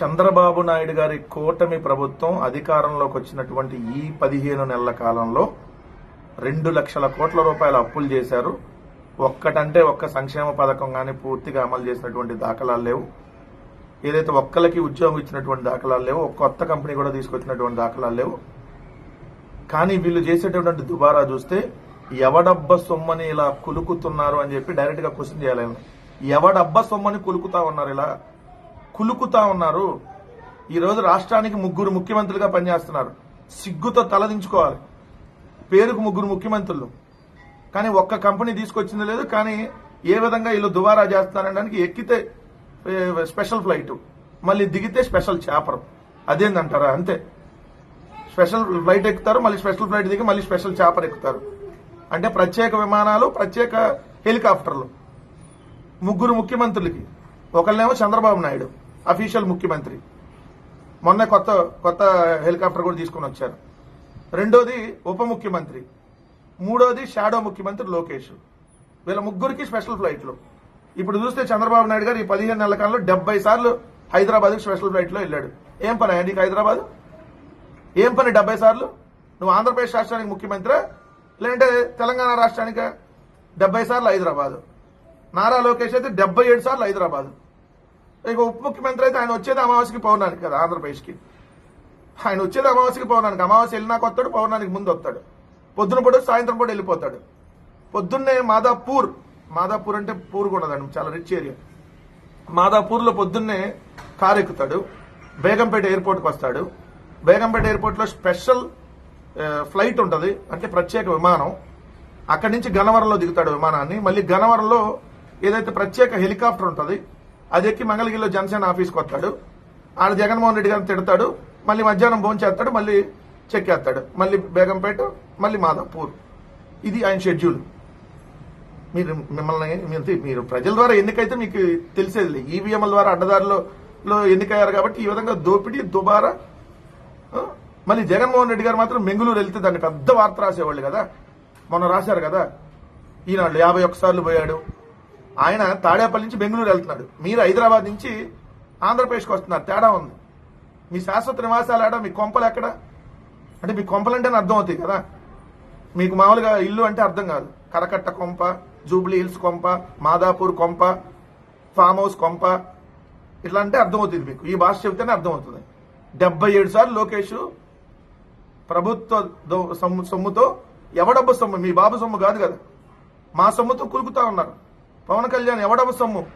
చంద్రబాబు నాయుడు గారి కూటమి ప్రభుత్వం అధికారంలోకి వచ్చినటువంటి ఈ పదిహేను నెలల కాలంలో రెండు లక్షల కోట్ల రూపాయల అప్పులు చేశారు. ఒక్కటంటే ఒక్క సంక్షేమ పథకం కానీ పూర్తిగా అమలు చేసినటువంటి దాఖలాలు లేవు. ఏదైతే ఒక్కలకి ఉద్యోగం ఇచ్చినటువంటి దాఖలాలు లేవు ఒక కొత్త కంపెనీ కూడా తీసుకొచ్చినటువంటి దాఖలాలు లేవు. కానీ వీళ్ళు చేసేటటువంటి దుబారా చూస్తే ఎవడబ్బ సొమ్మని ఇలా కులుకుతున్నారు అని చెప్పి డైరెక్ట్గా క్వశ్చన్ చేయాలి. ఎవడబ్బ సొమ్మని కులుకుతా ఉన్నారు ఇలా కులుకుతా ఉన్నారు. ఈరోజు రాష్ట్రానికి ముగ్గురు ముఖ్యమంత్రులుగా పనిచేస్తున్నారు. సిగ్గుతో తలదించుకోవాలి పేరుకు ముగ్గురు ముఖ్యమంత్రులు. కానీ ఒక్క కంపెనీ తీసుకొచ్చింది లేదు కానీ ఏ విధంగా వీళ్ళు దుబారా చేస్తారనడానికి ఎక్కితే స్పెషల్ ఫ్లైట్. మళ్ళీ దిగితే స్పెషల్ చేపరం. అదేందంటారా? అంతే. స్పెషల్ ఫ్లైట్ ఎక్కుతారు మళ్ళీ స్పెషల్ ఫ్లైట్ దిగి మళ్ళీ స్పెషల్ చేపర్ ఎక్కుతారు. అంటే ప్రత్యేక విమానాలు ప్రత్యేక హెలికాప్టర్లు. ముగ్గురు ముఖ్యమంత్రులకి. ఒకళ్ళేమో చంద్రబాబు నాయుడు. అఫీషియల్ ముఖ్యమంత్రి. మొన్న కొత్త కొత్త హెలికాప్టర్ కూడా తీసుకుని వచ్చారు. రెండోది ఉప ముఖ్యమంత్రి. మూడోది షాడో ముఖ్యమంత్రి లోకేష్. వీళ్ళ ముగ్గురికి స్పెషల్ ఫ్లైట్లు. ఇప్పుడు చూస్తే చంద్రబాబు నాయుడు గారు ఈ పదిహేను నెలల కాలంలో డెబ్బై సార్లు హైదరాబాద్కి స్పెషల్ ఫ్లైట్లో వెళ్ళాడు. ఏం పని నీకు హైదరాబాద్? ఏం పని డెబ్బై సార్లు? నువ్వు ఆంధ్రప్రదేశ్ రాష్ట్రానికి ముఖ్యమంత్రి లేదంటే తెలంగాణ రాష్ట్రానికి? డెబ్బై సార్లు హైదరాబాద్. నారా లోకేష్ అయితే డెబ్బై ఏడు సార్లు హైదరాబాద్. ఇక ఉప ముఖ్యమంత్రి అయితే ఆయన వచ్చేది అమావాస్యకి పౌర్ణానికి కదా ఆంధ్రప్రదేశ్కి. ఆయన వచ్చేది అమావాస్యకి పౌర్ణానికి. అమావాస్య వెళ్ళినాక వస్తాడు పౌర్ణానికి ముందు వస్తాడు. పొద్దున పూట సాయంత్రం పూట వెళ్ళిపోతాడు. పొద్దున్నే మాదాపూర్ మాదాపూర్ అంటే పూర్ కూడా ఉండదండి చాలా రిచ్ ఏరియా మాదాపూర్లో పొద్దున్నే కారు ఎక్కుతాడు. బేగంపేట ఎయిర్పోర్ట్కి వస్తాడు. బేగంపేట ఎయిర్పోర్ట్లో స్పెషల్ ఫ్లైట్ ఉంటుంది. అంటే ప్రత్యేక విమానం. అక్కడి నుంచి గన్నవరంలో దిగుతాడు విమానాన్ని. మళ్ళీ గన్నవరంలో ఏదైతే ప్రత్యేక హెలికాప్టర్ ఉంటుంది అది ఎక్కి మంగళగిరిలో జనసేన ఆఫీస్కి వస్తాడు. ఆడ జగన్మోహన్ రెడ్డి గారిని తిడతాడు. మళ్ళీ మధ్యాహ్నం భోంచేస్తాడు మళ్ళీ చెక్కేస్తాడు మళ్ళీ బేగంపేట మళ్ళీ మాదాపూర్ ఇది ఆయన షెడ్యూల్. మీరు మిమ్మల్ని మీరు- ప్రజల ద్వారా ఎన్నికైతే మీకు తెలిసేది ఈవీఎంల ద్వారా అడ్డదారిలో లో ఎన్నికయ్యారు కాబట్టి ఈ విధంగా దోపిడీ దుబారా మళ్ళీ జగన్మోహన్ రెడ్డి గారు మాత్రం బెంగళూరు వెళ్తే దాన్ని పెద్ద వార్త రాసేవాళ్ళు కదా. మొన్న రాశారు కదా. ఈనాడు యాభై ఒక్కసార్లు పోయాడు. ఆయన తాడేపల్లి నుంచి బెంగళూరు వెళ్తున్నాడు. మీరు హైదరాబాద్ నుంచి ఆంధ్రప్రదేశ్కి వస్తున్నారు. తేడా ఉంది. మీ శాశ్వత నివాసాలు ఆడ మీ కొంపలు ఎక్కడ? అంటే మీ కొంపలంటేనే అర్థం అవుతాయి కదా. మీకు మామూలుగా ఇల్లు అంటే అర్థం కాదు. కరకట్ట కొంప జూబ్లీ హిల్స్ కొంప మాదాపూర్ కొంప ఫామ్ హౌస్ కొంప ఇట్లా అంటే అర్థమవుతుంది మీకు. ఈ భాష చెబితేనే అర్థమవుతుంది డెబ్బై ఏడు సార్లు లోకేష్ ప్రభుత్వ దో- సొమ్ము- సొమ్ముతో ఎవడబ్బ సొమ్ము? మీ బాబు సొమ్ము కాదు కదా. మా సొమ్ముతో కులుకుతా ఉన్నారు. పవన్ కళ్యాణ్ ఎవడవ సొమ్ము?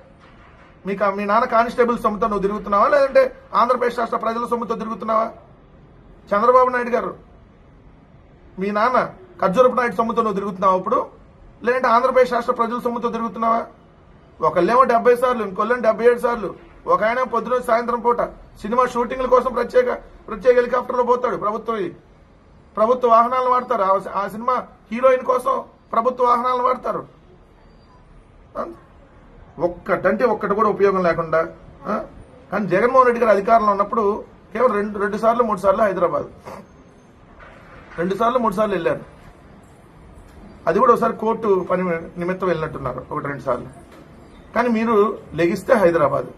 మీకు మీ నాన్న కానిస్టేబుల్ సొమ్ముతో నువ్వు తిరుగుతున్నావా? లేదంటే ఆంధ్రప్రదేశ్ రాష్ట్ర ప్రజల సొమ్ముతో తిరుగుతున్నావా? చంద్రబాబు నాయుడు గారు మీ నాన్న ఖర్జూరపు నాయుడు సొమ్ముతో నువ్వు తిరుగుతున్నావా ఇప్పుడు? లేదంటే ఆంధ్రప్రదేశ్ రాష్ట్ర ప్రజల సొమ్ముతో తిరుగుతున్నావా? ఒకళ్ళేమో డెబ్బై సార్లు ఇంకొల్లేమో డెబ్బై ఏడు సార్లు. ఒక ఆయన పొద్దున సాయంత్రం పూట సినిమా షూటింగ్ల కోసం ప్రత్యేక ప్రత్యేక హెలికాప్టర్లో పోతాడు ప్రభుత్వం ప్రభుత్వ వాహనాలను వాడతారు. ఆ- ఆ సినిమా హీరోయిన్ కోసం ప్రభుత్వ వాహనాలను వాడతారు. ఒక్కటంటే ఒక్కటి కూడా ఉపయోగం లేకుండా కానీ జగన్మోహన్ రెడ్డి గారు అధికారంలో ఉన్నప్పుడు కేవలం రెండు రెండు సార్లు మూడు సార్లు హైదరాబాద్. రెండు సార్లు మూడు సార్లు వెళ్ళారు. అది కూడా ఒకసారి కోర్టు పని నిమిత్తం వెళ్ళినట్టున్నారు ఒకటి రెండు సార్లు. కానీ మీరు లెగిస్తే హైదరాబాద్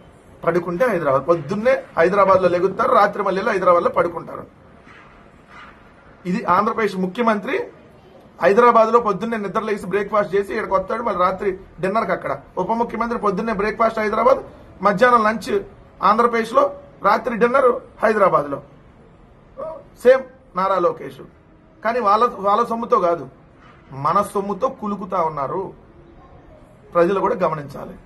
పడుకుంటే హైదరాబాద్. పొద్దున్నే హైదరాబాద్లో లెగుతారు రాత్రి మళ్ళీ హైదరాబాద్లో పడుకుంటారు. ఇది ఆంధ్రప్రదేశ్ ముఖ్యమంత్రి హైదరాబాద్లో పొద్దున్నే నిద్ర లేసి బ్రేక్ఫాస్ట్ చేసి ఇక్కడికి వస్తాడు. మళ్ళీ రాత్రి డిన్నర్కి అక్కడ. ఉప ముఖ్యమంత్రి పొద్దున్నే బ్రేక్ఫాస్ట్ హైదరాబాద్ మధ్యాహ్నం లంచ్ ఆంధ్రప్రదేశ్లో రాత్రి డిన్నర్ హైదరాబాద్లో సేమ్ నారా లోకేష్. కానీ వాళ్ళ వాళ్ళ సొమ్ముతో కాదు. మన సొమ్ముతో కులుకుతా ఉన్నారు. ప్రజలు కూడా గమనించాలి.